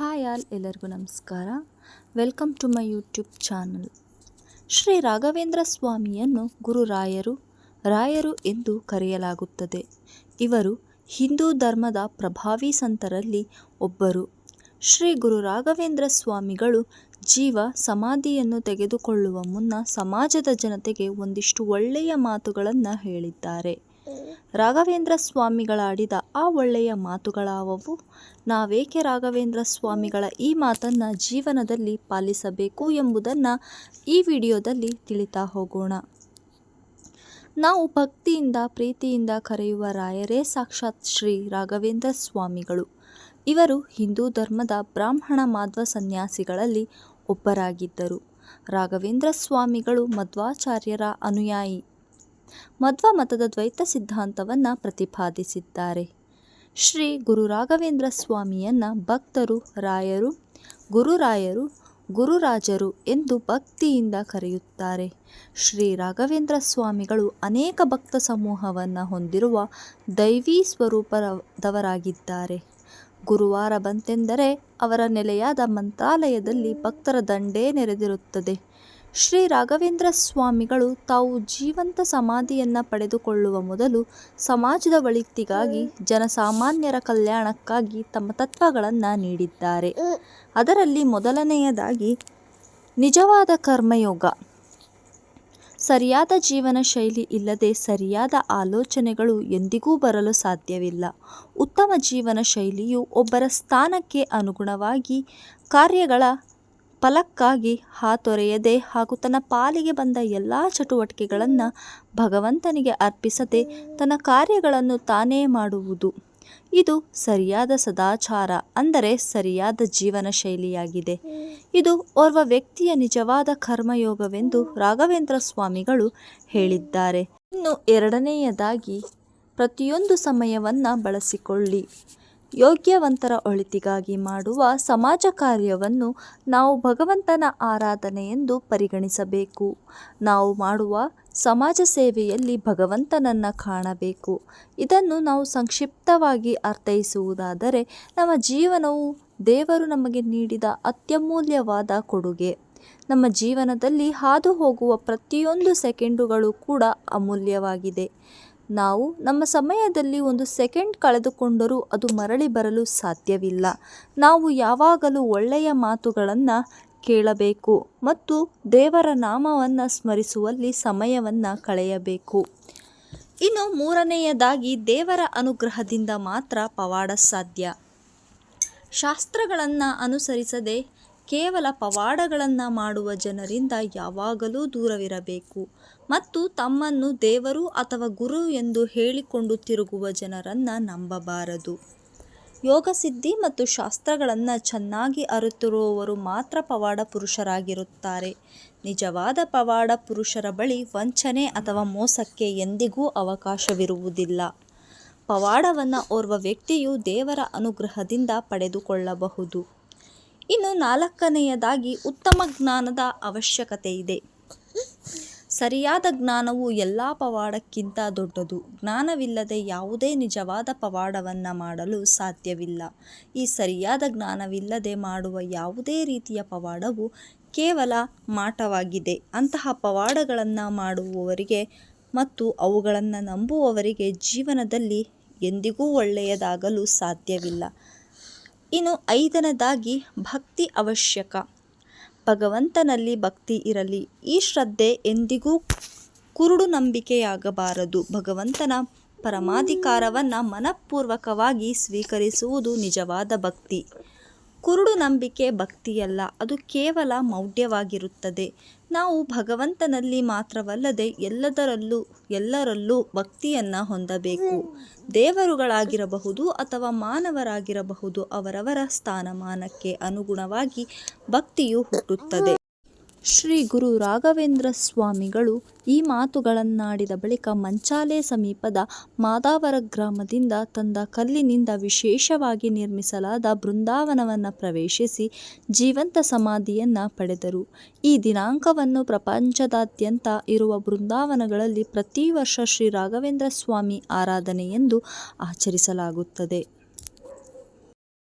Hi all ಎಲ್ಲರಿಗೂ ನಮಸ್ಕಾರ. Welcome to my YouTube channel. Shri Raghavendra ಸ್ವಾಮಿಯನ್ನು ಗುರುರಾಯರು ರಾಯರು ಎಂದು ಕರೆಯಲಾಗುತ್ತದೆ. ಇವರು ಹಿಂದೂ ಧರ್ಮದ ಪ್ರಭಾವಿ ಸಂತರಲ್ಲಿ ಒಬ್ಬರು. ಶ್ರೀ ಗುರು ರಾಘವೇಂದ್ರ ಸ್ವಾಮಿಗಳು ಜೀವ ಸಮಾಧಿಯನ್ನು ತೆಗೆದುಕೊಳ್ಳುವ ಮುನ್ನ ಸಮಾಜದ ಜನತೆಗೆ ಒಂದಿಷ್ಟು ಒಳ್ಳೆಯ ಮಾತುಗಳನ್ನು ಹೇಳಿದ್ದಾರೆ. ರಾಘವೇಂದ್ರ ಸ್ವಾಮಿಗಳಾಡಿದ ಆ ಒಳ್ಳೆಯ ಮಾತುಗಳಾವವು. ನಾವೇಕೆ ರಾಘವೇಂದ್ರ ಸ್ವಾಮಿಗಳ ಈ ಮಾತನ್ನು ಜೀವನದಲ್ಲಿ ಪಾಲಿಸಬೇಕು ಎಂಬುದನ್ನು ಈ ವಿಡಿಯೋದಲ್ಲಿ ತಿಳಿತಾ ಹೋಗೋಣ. ನಾವು ಭಕ್ತಿಯಿಂದ, ಪ್ರೀತಿಯಿಂದ ಕರೆಯುವ ರಾಯರೇ ಸಾಕ್ಷಾತ್ ಶ್ರೀ ರಾಘವೇಂದ್ರ ಸ್ವಾಮಿಗಳು. ಇವರು ಹಿಂದೂ ಧರ್ಮದ ಬ್ರಾಹ್ಮಣ ಮಾಧ್ವ ಸನ್ಯಾಸಿಗಳಲ್ಲಿ ಒಬ್ಬರಾಗಿದ್ದರು. ರಾಘವೇಂದ್ರ ಸ್ವಾಮಿಗಳು ಮಧ್ವಾಚಾರ್ಯರ ಅನುಯಾಯಿ. ಮಧ್ವ ಮತದ ದ್ವೈತ ಸಿದ್ಧಾಂತವನ್ನು ಪ್ರತಿಪಾದಿಸಿದ್ದಾರೆ. ಶ್ರೀ ಗುರು ರಾಘವೇಂದ್ರ ಸ್ವಾಮಿಯನ್ನು ಭಕ್ತರು, ರಾಯರು, ಗುರುರಾಯರು, ಗುರುರಾಜರು ಎಂದು ಭಕ್ತಿಯಿಂದ ಕರೆಯುತ್ತಾರೆ. ಶ್ರೀ ರಾಘವೇಂದ್ರ ಸ್ವಾಮಿಗಳು ಅನೇಕ ಭಕ್ತ ಸಮೂಹವನ್ನು ಹೊಂದಿರುವ ದೈವೀ ಸ್ವರೂಪದವರಾಗಿದ್ದಾರೆ. ಗುರುವಾರ ಬಂತೆಂದರೆ ಅವರ ನೆಲೆಯಾದ ಮಂತ್ರಾಲಯದಲ್ಲಿ ಭಕ್ತರ ದಂಡೇ ನೆರೆದಿರುತ್ತದೆ. ಶ್ರೀ ರಾಘವೇಂದ್ರ ಸ್ವಾಮಿಗಳು ತಾವು ಜೀವಂತ ಸಮಾಧಿಯನ್ನು ಪಡೆದುಕೊಳ್ಳುವ ಮೊದಲು ಸಮಾಜದ ಒಳಿತಿಗಾಗಿ ಜನಸಾಮಾನ್ಯರ ಕಲ್ಯಾಣಕ್ಕಾಗಿ ತಮ್ಮ ತತ್ವಗಳನ್ನು ನೀಡಿದ್ದಾರೆ. ಅದರಲ್ಲಿ ಮೊದಲನೆಯದಾಗಿ ನಿಜವಾದ ಕರ್ಮಯೋಗ. ಸರಿಯಾದ ಜೀವನ ಶೈಲಿ ಇಲ್ಲದೆ ಸರಿಯಾದ ಆಲೋಚನೆಗಳು ಎಂದಿಗೂ ಬರಲು ಸಾಧ್ಯವಿಲ್ಲ. ಉತ್ತಮ ಜೀವನ ಶೈಲಿಯು ಒಬ್ಬರ ಸ್ಥಾನಕ್ಕೆ ಅನುಗುಣವಾಗಿ ಕಾರ್ಯಗಳ ಫಲಕ್ಕಾಗಿ ಹಾತೊರೆಯದೆ ಹಾಗೂ ತನ್ನ ಪಾಲಿಗೆ ಬಂದ ಎಲ್ಲ ಚಟುವಟಿಕೆಗಳನ್ನು ಭಗವಂತನಿಗೆ ಅರ್ಪಿಸದೆ ತನ್ನ ಕಾರ್ಯಗಳನ್ನು ತಾನೇ ಮಾಡುವುದು. ಇದು ಸರಿಯಾದ ಸದಾಚಾರ ಅಂದರೆ ಸರಿಯಾದ ಜೀವನ ಶೈಲಿಯಾಗಿದೆ. ಇದು ಓರ್ವ ವ್ಯಕ್ತಿಯ ನಿಜವಾದ ಕರ್ಮಯೋಗವೆಂದು ರಾಘವೇಂದ್ರ ಸ್ವಾಮಿಗಳು ಹೇಳಿದ್ದಾರೆ. ಇನ್ನು ಎರಡನೆಯದಾಗಿ ಪ್ರತಿಯೊಂದು ಸಮಯವನ್ನು ಬಳಸಿಕೊಳ್ಳಿ. ಯೋಗ್ಯವಂತರ ಒಳಿತಿಗಾಗಿ ಮಾಡುವ ಸಮಾಜ ಕಾರ್ಯವನ್ನು ನಾವು ಭಗವಂತನ ಆರಾಧನೆ ಎಂದು ಪರಿಗಣಿಸಬೇಕು. ನಾವು ಮಾಡುವ ಸಮಾಜ ಸೇವೆಯಲ್ಲಿ ಭಗವಂತನನ್ನು ಕಾಣಬೇಕು. ಇದನ್ನು ನಾವು ಸಂಕ್ಷಿಪ್ತವಾಗಿ ಅರ್ಥೈಸುವುದಾದರೆ, ನಮ್ಮ ಜೀವನವು ದೇವರು ನಮಗೆ ನೀಡಿದ ಅತ್ಯಮೂಲ್ಯವಾದ ಕೊಡುಗೆ. ನಮ್ಮ ಜೀವನದಲ್ಲಿ ಹಾದು ಹೋಗುವ ಪ್ರತಿಯೊಂದು ಸೆಕೆಂಡುಗಳು ಕೂಡ ಅಮೂಲ್ಯವಾಗಿದೆ. ನಾವು ನಮ್ಮ ಸಮಯದಲ್ಲಿ ಒಂದು ಸೆಕೆಂಡ್ ಕಳೆದುಕೊಂಡರೂ ಅದು ಮರಳಿ ಬರಲು ಸಾಧ್ಯವಿಲ್ಲ. ನಾವು ಯಾವಾಗಲೂ ಒಳ್ಳೆಯ ಮಾತುಗಳನ್ನು ಕೇಳಬೇಕು ಮತ್ತು ದೇವರ ನಾಮವನ್ನು ಸ್ಮರಿಸುವಲ್ಲಿ ಸಮಯವನ್ನು ಕಳೆಯಬೇಕು. ಇನ್ನು ಮೂರನೆಯದಾಗಿ ದೇವರ ಅನುಗ್ರಹದಿಂದ ಮಾತ್ರ ಪವಾಡ ಸಾಧ್ಯ. ಶಾಸ್ತ್ರಗಳನ್ನು ಅನುಸರಿಸದೆ ಕೇವಲ ಪವಾಡಗಳನ್ನು ಮಾಡುವ ಜನರಿಂದ ಯಾವಾಗಲೂ ದೂರವಿರಬೇಕು. ಮತ್ತು ತಮ್ಮನ್ನು ದೇವರು ಅಥವಾ ಗುರು ಎಂದು ಹೇಳಿಕೊಂಡು ತಿರುಗುವ ಜನರನ್ನು ನಂಬಬಾರದು. ಯೋಗ ಸಿದ್ಧಿ ಮತ್ತು ಶಾಸ್ತ್ರಗಳನ್ನು ಚೆನ್ನಾಗಿ ಅರಿತಿರುವವರು ಮಾತ್ರ ಪವಾಡ ಪುರುಷರಾಗಿರುತ್ತಾರೆ. ನಿಜವಾದ ಪವಾಡ ಪುರುಷರ ಬಳಿ ವಂಚನೆ ಅಥವಾ ಮೋಸಕ್ಕೆ ಎಂದಿಗೂ ಅವಕಾಶವಿರುವುದಿಲ್ಲ. ಪವಾಡವನ್ನು ಓರ್ವ ವ್ಯಕ್ತಿಯು ದೇವರ ಅನುಗ್ರಹದಿಂದ ಪಡೆದುಕೊಳ್ಳಬಹುದು. ಇನ್ನು ನಾಲ್ಕನೆಯದಾಗಿ ಉತ್ತಮ ಜ್ಞಾನದ ಅವಶ್ಯಕತೆ ಇದೆ. ಸರಿಯಾದ ಜ್ಞಾನವು ಎಲ್ಲ ಪವಾಡಕ್ಕಿಂತ ದೊಡ್ಡದು. ಜ್ಞಾನವಿಲ್ಲದೆ ಯಾವುದೇ ನಿಜವಾದ ಪವಾಡವನ್ನು ಮಾಡಲು ಸಾಧ್ಯವಿಲ್ಲ. ಈ ಸರಿಯಾದ ಜ್ಞಾನವಿಲ್ಲದೆ ಮಾಡುವ ಯಾವುದೇ ರೀತಿಯ ಪವಾಡವು ಕೇವಲ ಮಾಟವಾಗಿದೆ. ಅಂತಹ ಪವಾಡಗಳನ್ನು ಮಾಡುವವರಿಗೆ ಮತ್ತು ಅವುಗಳನ್ನು ನಂಬುವವರಿಗೆ ಜೀವನದಲ್ಲಿ ಎಂದಿಗೂ ಒಳ್ಳೆಯದಾಗಲು ಸಾಧ್ಯವಿಲ್ಲ. ಇನ್ನು ಐದನೇದಾಗಿ ಭಕ್ತಿ ಅವಶ್ಯಕ. ಭಗವಂತನಲ್ಲಿ ಭಕ್ತಿ ಇರಲಿ, ಈ ಶ್ರದ್ಧೆ ಎಂದಿಗೂ ಕುರುಡು ನಂಬಿಕೆಯಾಗಬಾರದು. ಭಗವಂತನ ಪರಮಾಧಿಕಾರವನ್ನು ಮನಪೂರ್ವಕವಾಗಿ ಸ್ವೀಕರಿಸುವುದು ನಿಜವಾದ ಭಕ್ತಿ. ಕುರುಡು ನಂಬಿಕೆ ಭಕ್ತಿಯಲ್ಲ, ಅದು ಕೇವಲ ಮೌಢ್ಯವಾಗಿರುತ್ತದೆ. ನಾವು ಭಗವಂತನಲ್ಲಿ ಮಾತ್ರವಲ್ಲದೆ ಎಲ್ಲದರಲ್ಲೂ, ಎಲ್ಲರಲ್ಲೂ ಭಕ್ತಿಯನ್ನು ಹೊಂದಬೇಕು. ದೇವರುಗಳಾಗಿರಬಹುದು ಅಥವಾ ಮಾನವರಾಗಿರಬಹುದು ಅವರವರ ಸ್ಥಾನಮಾನಕ್ಕೆ ಅನುಗುಣವಾಗಿ ಭಕ್ತಿಯು ಹುಟ್ಟುತ್ತದೆ. ಶ್ರೀ ಗುರು ರಾಘವೇಂದ್ರ ಸ್ವಾಮಿಗಳು ಈ ಮಾತುಗಳನ್ನಾಡಿದ ಬಳಿಕ ಮಂಚಾಲೆ ಸಮೀಪದ ಮಾದಾವರ ಗ್ರಾಮದಿಂದ ತಂದ ಕಲ್ಲಿನಿಂದ ವಿಶೇಷವಾಗಿ ನಿರ್ಮಿಸಲಾದ ಬೃಂದಾವನವನ್ನು ಪ್ರವೇಶಿಸಿ ಜೀವಂತ ಸಮಾಧಿಯನ್ನು ಪಡೆದರು. ಈ ದಿನಾಂಕವನ್ನು ಪ್ರಪಂಚದಾದ್ಯಂತ ಇರುವ ಬೃಂದಾವನಗಳಲ್ಲಿ ಪ್ರತಿ ವರ್ಷ ಶ್ರೀ ರಾಘವೇಂದ್ರ ಸ್ವಾಮಿ ಆರಾಧನೆ ಎಂದು ಆಚರಿಸಲಾಗುತ್ತದೆ.